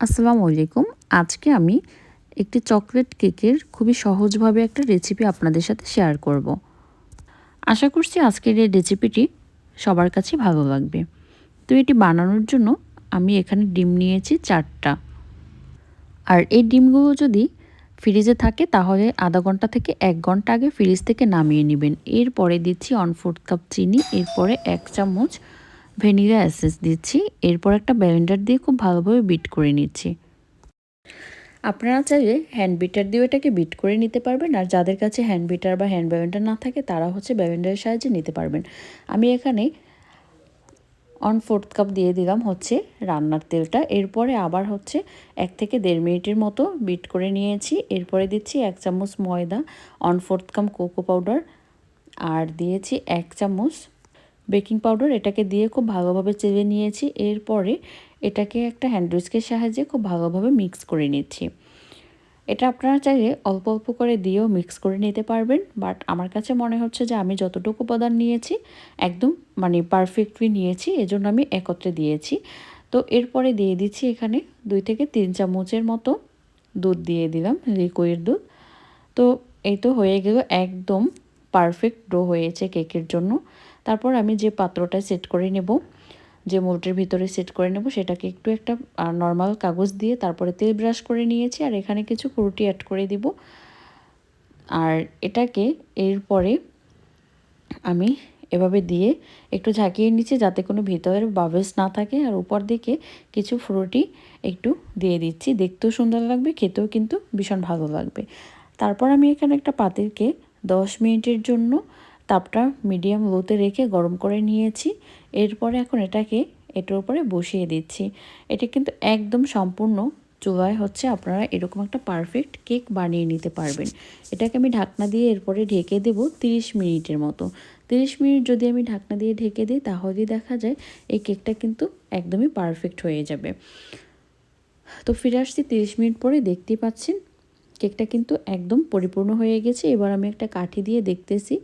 আসসালামু আলাইকুম। আজকে আমি একটি চকলেট কেকের খুবই সহজভাবে একটা রেসিপি আপনাদের সাথে শেয়ার করব। আশা করছি আজকের এই রেসিপিটি সবার কাছে ভালো লাগবে। তো এটি বানানোর জন্য আমি এখানে ডিম নিয়েছি চারটা। আর এই ডিমগুলো যদি ফ্রিজে থাকে, তাহলে আধা ঘণ্টা থেকে এক ঘণ্টা আগে ফ্রিজ থেকে নামিয়ে নেবেন। এরপরে দিচ্ছি ওয়ান ফোর্থ কাপ চিনি, এরপরে এক চামচ ভ্যানিলা অ্যাসেস দিচ্ছি, এরপর একটা ব্যালেন্ডার দিয়ে খুব ভালোভাবে বিট করে নিচ্ছি। আপনারা চাইলে হ্যান্ড বিটার দিয়েও এটাকে বিট করে নিতে পারবেন, আর যাদের কাছে হ্যান্ড বিটার বা হ্যান্ড ব্যালেন্ডার না থাকে, তারা হচ্ছে ব্যালেন্ডারের সাহায্যে নিতে পারবেন। আমি এখানে অন ফোর্থ কাপ দিয়ে দিলাম হচ্ছে রান্নার তেলটা, এরপরে আবার হচ্ছে এক থেকে দেড় মিনিটের মতো বিট করে নিয়েছি, এরপরে দিচ্ছি এক চামচ ময়দা one fourth cup cocoa powder আর দিয়েছি এক চামচ বেকিং পাউডার এটাকে দিয়ে খুব ভালোভাবে চেলে নিয়েছি। এরপরে এটাকে একটা হ্যান্ড উইস্কের সাহায্যে খুব ভালোভাবে মিক্স করে নিচ্ছি। এটা আপনারা চাইলে অল্প অল্প করে দিয়েও মিক্স করে নিতে পারবেন, বাট আমার কাছে মনে হচ্ছে যে আমি যতটুকু উপাদান নিয়েছি, একদম মানে পারফেক্টলি নিয়েছি, এজন্য আমি একত্রে দিয়েছি। তো এরপরে দিয়ে দিচ্ছি এখানে দুই থেকে তিন চামচের মতো দুধ দিয়ে দিলাম, লিকুইড দুধ। তো এই তো হয়ে গেল একদম পারফেক্ট ডো হয়েছে কেকের জন্য। তারপর আমি যে পাত্রটা সেট করে নেব, যে মোল্টের ভিতরে সেট করে নেব, সেটাকে একটু একটা নর্মাল কাগজ দিয়ে তারপরে তেল ব্রাশ করে নিয়েছি আর এখানে কিছু ফ্রুটি অ্যাড করে দিব। আর এটাকে এরপরে আমি এভাবে দিয়ে একটু ঝাঁকিয়ে নিচ্ছি যাতে কোনো ভিতরের বাবেস না থাকে আর উপর দিকে কিছু ফ্রুটি একটু দিয়ে দিচ্ছি। দেখতেও সুন্দর লাগবে, খেতেও কিন্তু ভীষণ ভালো লাগবে। তারপর আমি এখানে একটা পাতিলকে দশ মিনিটের জন্য তাপটা মিডিয়াম লোতে রেখে গরম করে নিয়েছি। এরপরে এখন এটাকে এটার উপরে বসিয়ে দিচ্ছি। এটা কিন্তু একদম সম্পূর্ণ চুলায় হচ্ছে, আপনারা এরকম একটা পারফেক্ট কেক বানিয়ে নিতে পারবেন। এটাকে আমি ঢাকনা দিয়ে এরপরে ঢেকে দেব 30 মিনিটের মতো। 30 মিনিট যদি আমি ঢাকনা দিয়ে ঢেকে দিই তাহলেই দেখা যায় এই কেকটা কিন্তু একদমই পারফেক্ট হয়ে যাবে। তো ফিরে আসছি 30 মিনিট পরে দেখতে পাচ্ছেন কেকটা কিন্তু একদম পরিপূর্ণ হয়ে গেছে। এবার আমি একটা কাঠি দিয়ে দেখতেছি।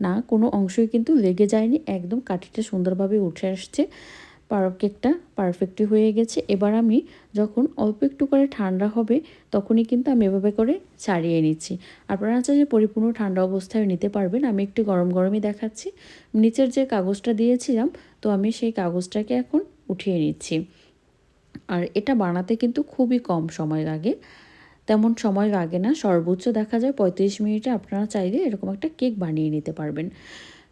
না, কোনো অংশই কিন্তু লেগে যায়নি। একদম কাঠিটা সুন্দরভাবে উঠে আসছে। পার, কেকটা পারফেক্টই হয়ে গেছে। এবার আমি যখন অল্প একটু করে ঠান্ডা হবে, তখনই কিন্তু আমি এভাবে করে ছাড়িয়ে নিচ্ছি। আপনারা চাই যে পরিপূর্ণ ঠান্ডা অবস্থায় নিতে পারবেন। আমি একটু গরম গরমই দেখাচ্ছি। নিচের যে কাগজটা দিয়েছিলাম, তো আমি সেই কাগজটাকে এখন উঠিয়ে নিচ্ছি। আর এটা বানাতে কিন্তু খুবই কম সময় লাগে। তেমন সময় লাগে না। সর্বোচ্চ দেখা যায় পঁয়ত্রিশ মিনিটে আপনারা চাইলে এরকম একটা কেক বানিয়ে নিতে পারবেন।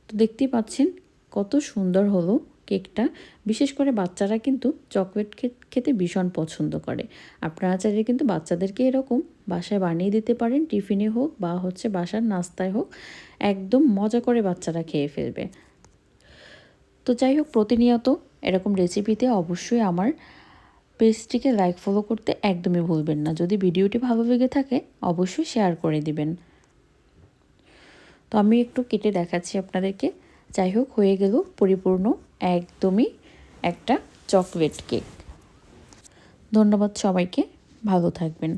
তো দেখতেই পাচ্ছেন কত সুন্দর হলো কেকটা। বিশেষ করে বাচ্চারা কিন্তু চকলেট খেতে ভীষণ পছন্দ করে। আপনারা চাইলে কিন্তু বাচ্চাদেরকে এরকম বাসায় বানিয়ে দিতে পারেন, টিফিনে হোক বা হচ্ছে বাসার নাস্তায় হোক। একদম মজা করে বাচ্চারা খেয়ে ফেলবে। তো যাই হোক, প্রতিনিয়ত এরকম রেসিপিতে অবশ্যই আমার পেজটিকে লাইক ফলো করতে একদমই ভুলবেন না। যদি ভিডিওটি ভালো লেগে থাকে, অবশ্যই শেয়ার করে দিবেন। তো আমি একটু কেটে দেখাচ্ছি আপনাদেরকে। যাই হোক, হয়ে গেল পরিপূর্ণ একদমই একটা চকলেট কেক ধন্যবাদ সবাইকে। ভালো থাকবেন।